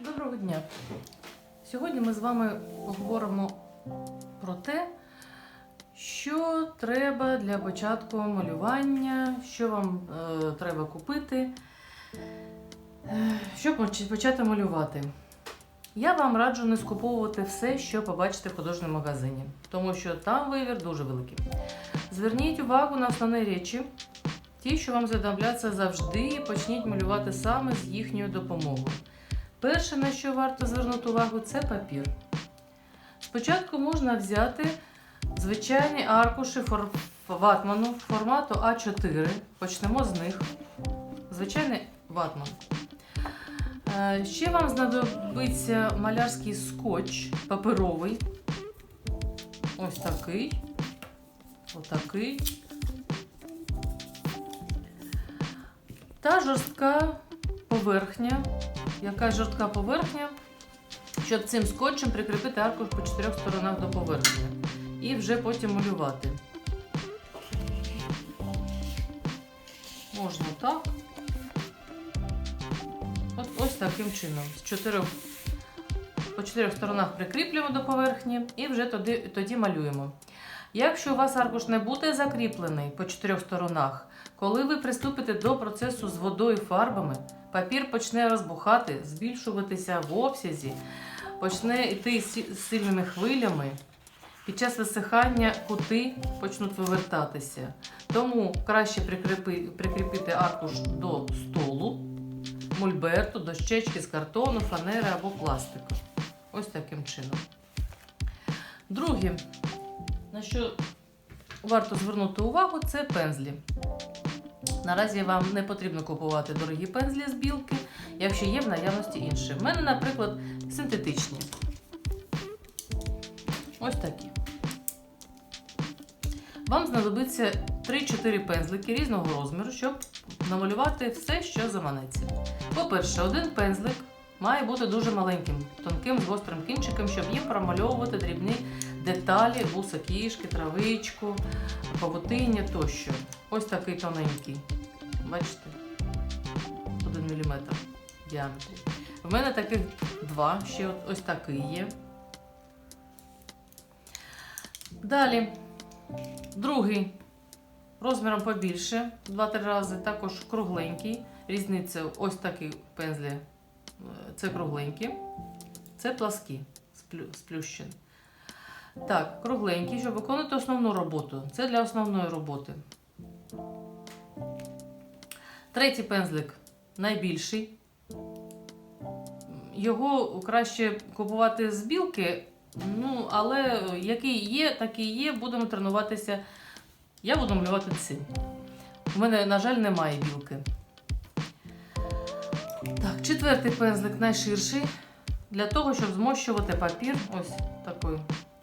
Доброго дня! Сьогодні ми з вами поговоримо про те, що треба для початку малювання, що вам е, треба купити, е, щоб почати малювати. Я вам раджу не скуповувати все, що побачите в художньому магазині, тому що там вибір дуже великий. Зверніть увагу на основні речі, ті, що вам знадобляться завжди, і почніть малювати саме з їхньою допомогою. Перше, на що варто звернути увагу, це папір. Спочатку можна взяти звичайні аркуші ватману формату А4. Почнемо з них. Звичайний ватман. Е, Ще вам знадобиться малярський скотч паперовий. Ось такий. Отакий. Та жорстка поверхня. Яка жорстка поверхня, щоб цим скотчем прикріпити аркуш по чотирьох сторонах до поверхні. І вже потім малювати. Можна так. От ось таким чином. З чотирьох, по чотирьох сторонах прикріплюємо до поверхні і вже тоді, тоді малюємо. Якщо у вас аркуш не буде закріплений по чотирьох сторонах, коли ви приступите до процесу з водою фарбами, папір почне розбухати, збільшуватися в обсязі, почне йти сі- сильними хвилями. Під час висихання кути почнуть вивертатися. Тому краще прикріпити аркуш до столу, мольберту, дощечки з картону, фанери або пластику. Ось таким чином. Друге, на що варто звернути увагу, це пензлі. Наразі вам не потрібно купувати дорогі пензлі з білки, якщо є в наявності інші. В мене, наприклад, синтетичні. Ось такі. Вам знадобиться 3-4 пензлики різного розміру, щоб намалювати все, що заманеться. По-перше, один пензлик має бути дуже маленьким, тонким з гострим кінчиком, щоб їм промальовувати дрібні деталі, вуса кішки, травичку, павутиння тощо. Ось такий тоненький. Бачите? 1 мм в діаметрі. В мене таких два, ще ось такий є. Далі, другий розміром побільше, 2-3 рази, також кругленький. Різниця ось такі пензлі. е, Це кругленькі, це пласкі, сплющені. Так, кругленький, щоб виконати основну роботу. Це для основної роботи. Третій пензлик найбільший. Його краще купувати з білки, ну, але який є, такий є, будемо тренуватися. Я буду малювати цим. У мене, на жаль, немає білки. Так, четвертий пензлик найширший. Для того, щоб змощувати папір. Ось такий,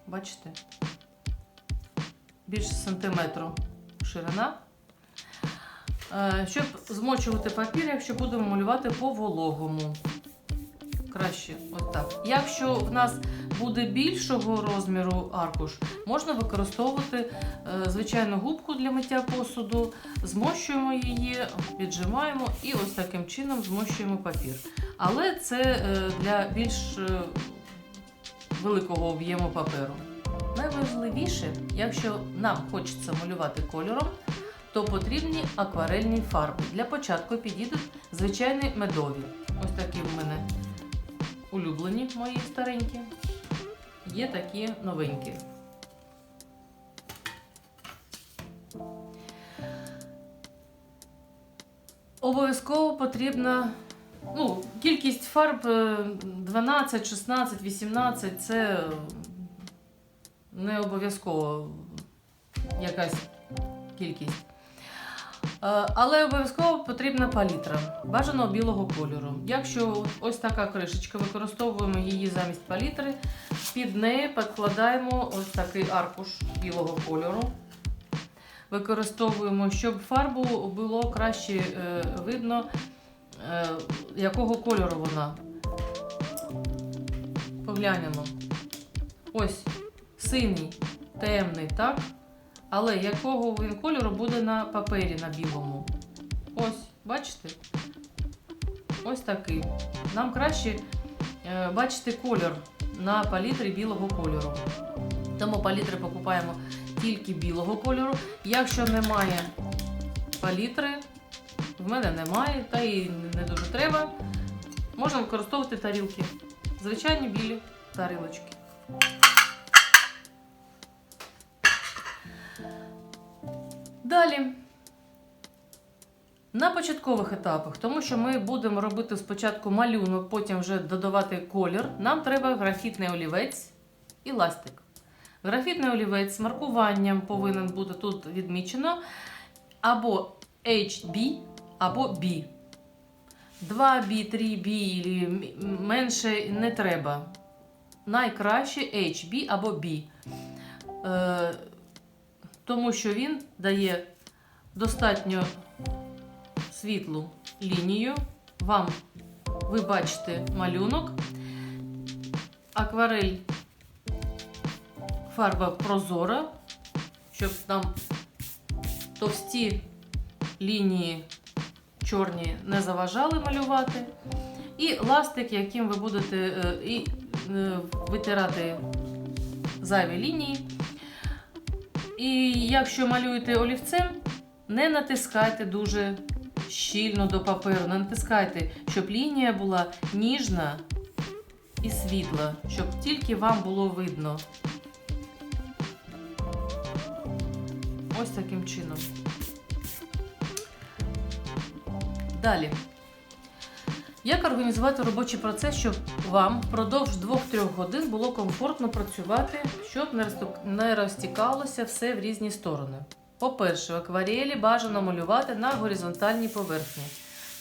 бачите? Більше сантиметру ширина. Е, Щоб змочувати папір, якщо будемо малювати по вологому. Краще, от так. Якщо в нас буде більшого розміру аркуш, можна використовувати е, звичайну губку для миття посуду, змощуємо її, віджимаємо і ось таким чином змощуємо папір. Але це е, для більш великого об'єму паперу. Найважливіше, якщо нам хочеться малювати кольором, то потрібні акварельні фарби. Для початку підійдуть звичайні медові. Ось такі в мене улюблені мої старенькі. Є такі новенькі. Обов'язково потрібна ну, кількість фарб е, 12, 16, 18 це не обов'язково якась кількість. Е, Але обов'язково потрібна палітра бажаного білого кольору. Якщо ось така кришечка, використовуємо її замість палітри, під неї підкладаємо ось такий аркуш білого кольору. Використовуємо, щоб фарбу було краще е, видно, е, якого кольору вона. Поглянемо. Ось синій, темний, так? Але якого він кольору буде на папері на білому? Ось, бачите? Ось такий. Нам краще е, бачити колір на палітрі білого кольору. Тому палітри покупаємо тільки білого кольору. Якщо немає палітри, в мене немає, та і не дуже треба. Можна використовувати тарілки. Звичайні білі тарілочки. Далі. На початкових етапах, тому що ми будемо робити спочатку малюнок, потім вже додавати колір, нам треба графітний олівець і ластик. Графітний олівець з маркуванням повинен бути тут відмічено або HB, або B. 2B, 3B і менше не треба. Найкраще HB або B. Тому що він дає достатньо світлу лінію. Вам ви бачите малюнок. Акварель фарба прозора, щоб нам товсті лінії чорні не заважали малювати. І ластик, яким ви будете е, і, е, витирати зайві лінії. І якщо малюєте олівцем, не натискайте дуже щільно до паперу, не натискайте, щоб лінія була ніжна і світла, щоб тільки вам було видно. Ось таким чином. Далі. Як організувати робочий процес, щоб вам впродовж 2-3 годин було комфортно працювати, щоб не розтікалося все в різні сторони? По-перше, акварелі бажано малювати на горизонтальній поверхні.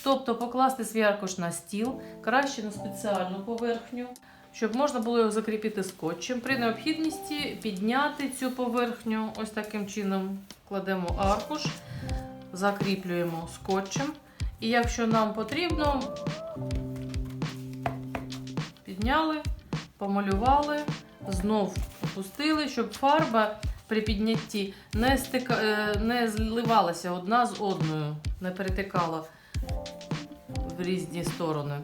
Тобто покласти свій аркуш на стіл, краще на спеціальну поверхню, щоб можна було його закріпити скотчем. При необхідності підняти цю поверхню ось таким чином. Кладемо аркуш, закріплюємо скотчем. І якщо нам потрібно, підняли, помалювали, знов опустили, щоб фарба при піднятті не, стика... е, не зливалася одна з одною, не перетикала в різні сторони.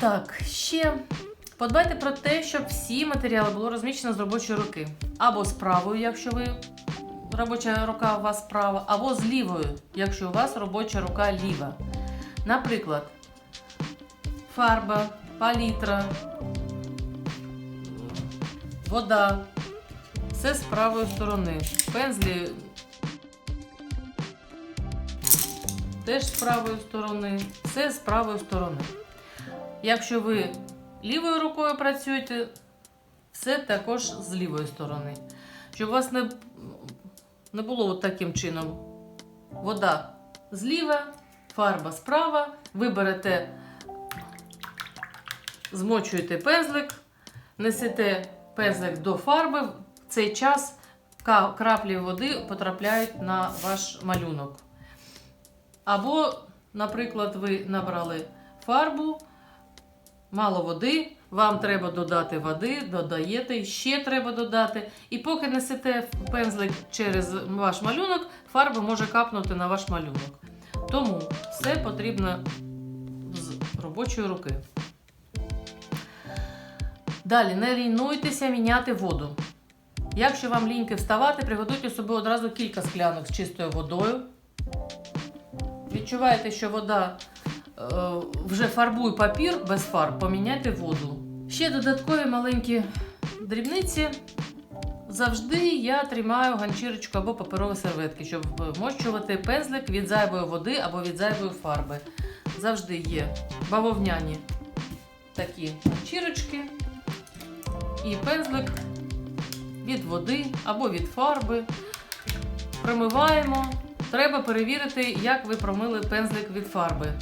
Так, ще подбайте про те, щоб всі матеріали було розміщено з робочої руки. Або з правою, якщо ви робоча рука у вас права, або з лівою, якщо у вас робоча рука ліва. Наприклад, фарба, палітра, вода. Все з правої сторони. Пензлі теж з правої сторони. Все з правої сторони. Якщо ви лівою рукою працюєте, все також з лівої сторони. Щоб у вас не, не було от таким чином. Вода зліва, фарба справа. Ви берете, змочуєте пензлик, несете пензлик до фарби. В цей час краплі води потрапляють на ваш малюнок. Або, наприклад, ви набрали фарбу, мало води, вам треба додати води, додаєте, ще треба додати. І поки несете пензлик через ваш малюнок, фарба може капнути на ваш малюнок. Тому все потрібно з робочої руки. Далі не лінуйтеся міняти воду. Якщо вам ліньки вставати, приготуйте собі одразу кілька склянок з чистою водою. Відчуваєте, що вода вже фарбує папір без фарб, поміняйте воду. Ще додаткові маленькі дрібниці. Завжди я тримаю ганчірочку або паперові серветки, щоб вмощувати пензлик від зайвої води або від зайвої фарби. Завжди є бавовняні такі ганчірочки і пензлик від води або від фарби. Промиваємо. Треба перевірити, як ви промили пензлик від фарби.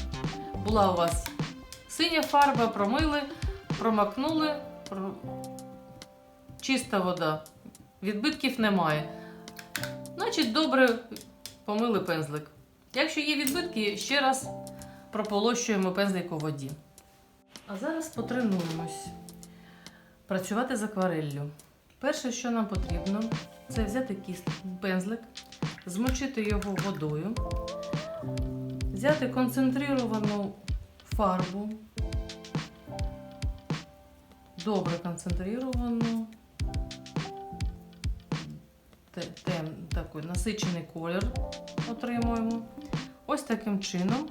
Була у вас синя фарба, промили, промакнули, про- чиста вода. Відбитків немає. Значить, добре помили пензлик. Якщо є відбитки, ще раз прополощуємо пензлик у воді. А зараз потренуємось працювати з аквареллю. Перше, що нам потрібно, це взяти пензлик, змочити його водою, взяти концентрировану фарбу, добре концентрировану, тем, такий насичений колір отримуємо. Ось таким чином.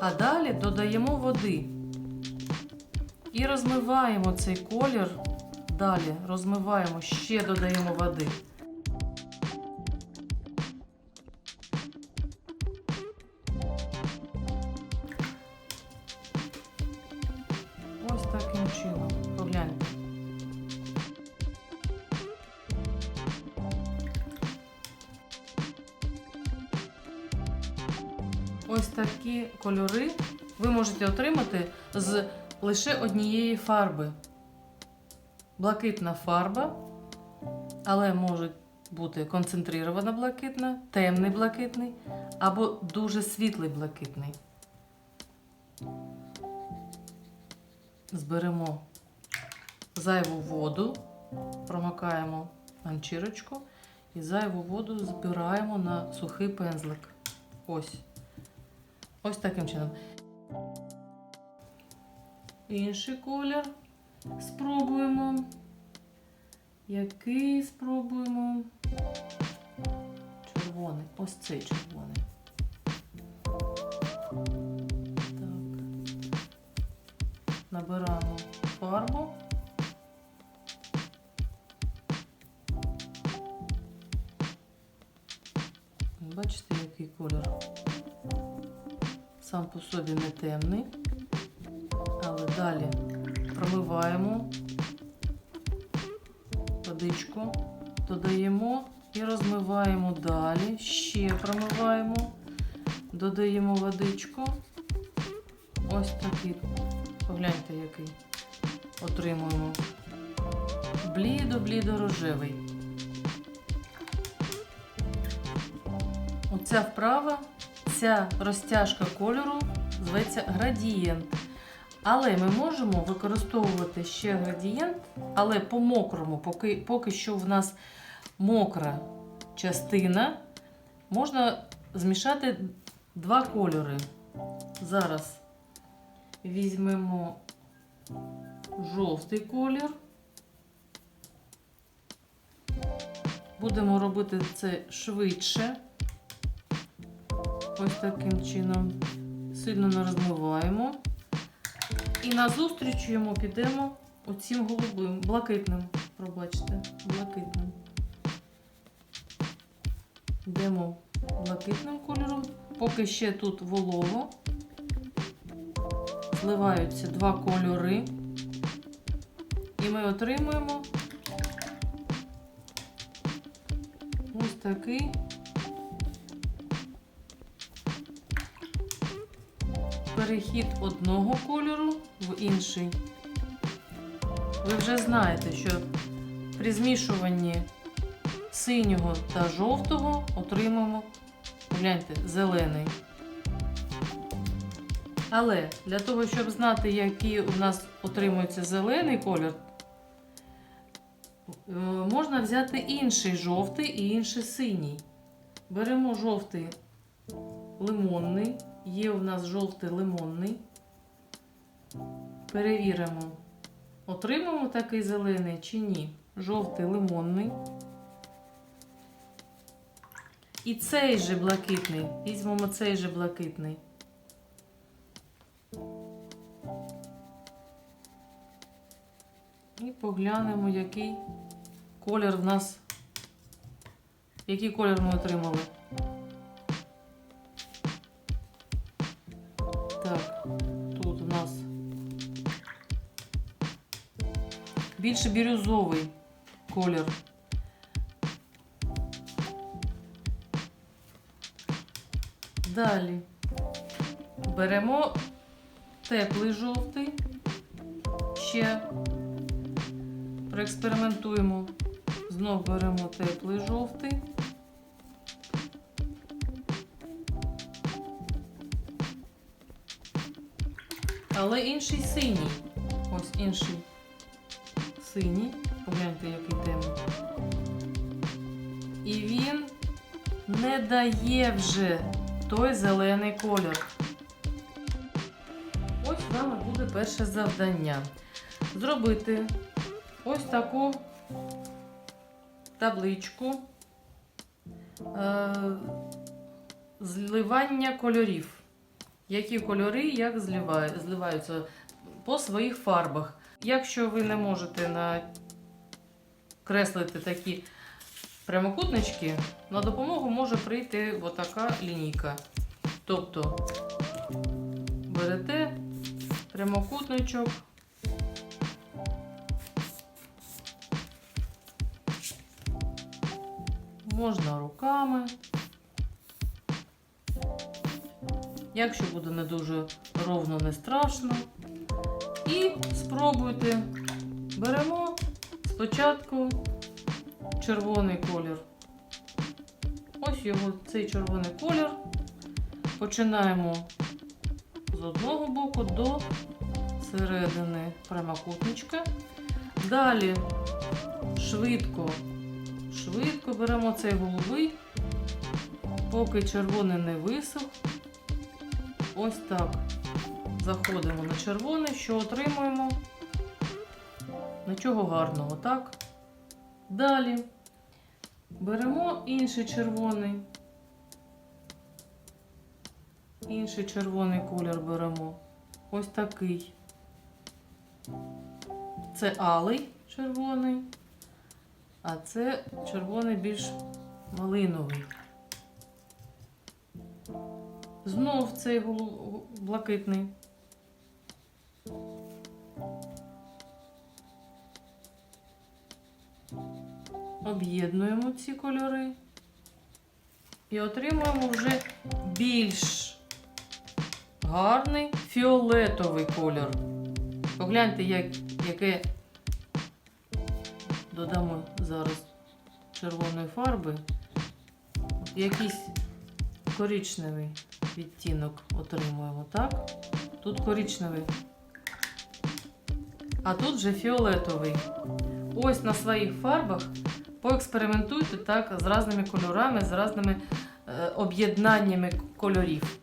А далі додаємо води і розмиваємо цей колір. Далі розмиваємо, ще додаємо води. Ось такі кольори ви можете отримати з лише однієї фарби. Блакитна фарба, але може бути концентрована блакитна, темний блакитний або дуже світлий блакитний. Зберемо зайву воду, промикаємо ганчірочку і зайву воду збираємо на сухий пензлик. Ось. Ось таким чином. Інший колір спробуємо. Який спробуємо? Червоний. Ось цей червоний. Так. Набираємо фарбу. Бачите, який колір? Сам по собі не темний. Але далі промиваємо водичку, додаємо і розмиваємо далі. Ще промиваємо, додаємо водичку. Ось такий. Погляньте, який отримуємо. Блідо-блідо-рожевий. Оця вправа, ця розтяжка кольору зветься градієнт. Але ми можемо використовувати ще градієнт, але по мокрому, поки, поки що в нас мокра частина, можна змішати два кольори. Зараз візьмемо жовтий колір. Будемо робити це швидше. Ось таким чином сильно не розмиваємо. І назустріч йому підемо оцім голубим, блакитним, пробачте, блакитним. Йдемо блакитним кольором, поки ще тут волого. Зливаються два кольори. І ми отримуємо ось такий перехід одного кольору в інший. Ви вже знаєте, що при змішуванні синього та жовтого отримаємо, гляньте, зелений. Але для того, щоб знати, який у нас отримується зелений колір, е, можна взяти інший жовтий і інший синій. Беремо жовтий лимонний. Є у нас жовтий лимонний. Перевіримо, отримаємо такий зелений чи ні. Жовтий лимонний. І цей же блакитний. Візьмемо цей же блакитний. І поглянемо, який колір в нас. Який колір ми отримали. Більше бірюзовий колір. Далі беремо теплий жовтий, ще проекспериментуємо. Знов беремо теплий жовтий. Але інший синій. Ось інший синій. Погляньте, який темний. І він не дає вже той зелений колір. Ось вами буде перше завдання. Зробити ось таку табличку е, зливання кольорів. Які кольори як зливаються по своїх фарбах. Якщо ви не можете накреслити такі прямокутнички, на допомогу може прийти отака лінійка. Тобто берете прямокутничок. Можна руками. Якщо буде не дуже ровно, не страшно. Спробуйте. Беремо спочатку червоний колір. Ось його цей червоний колір. Починаємо з одного боку до середини прямокутничка. Далі швидко, швидко беремо цей голубий, поки червоний не висох. Ось так. Заходимо на червоний, що отримуємо. Нічого гарного, так? Далі беремо інший червоний. Інший червоний колір беремо. Ось такий. Це алий червоний, а це червоний більш малиновий. Знов цей блакитний. Об'єднуємо ці кольори і отримуємо вже більш гарний фіолетовий колір. Погляньте, як, яке додамо зараз червоної фарби. От якийсь коричневий відтінок отримуємо, так? Тут коричневий. А тут вже фіолетовий. Ось на своїх фарбах поекспериментуйте так з різними кольорами, з різними е, об'єднаннями кольорів.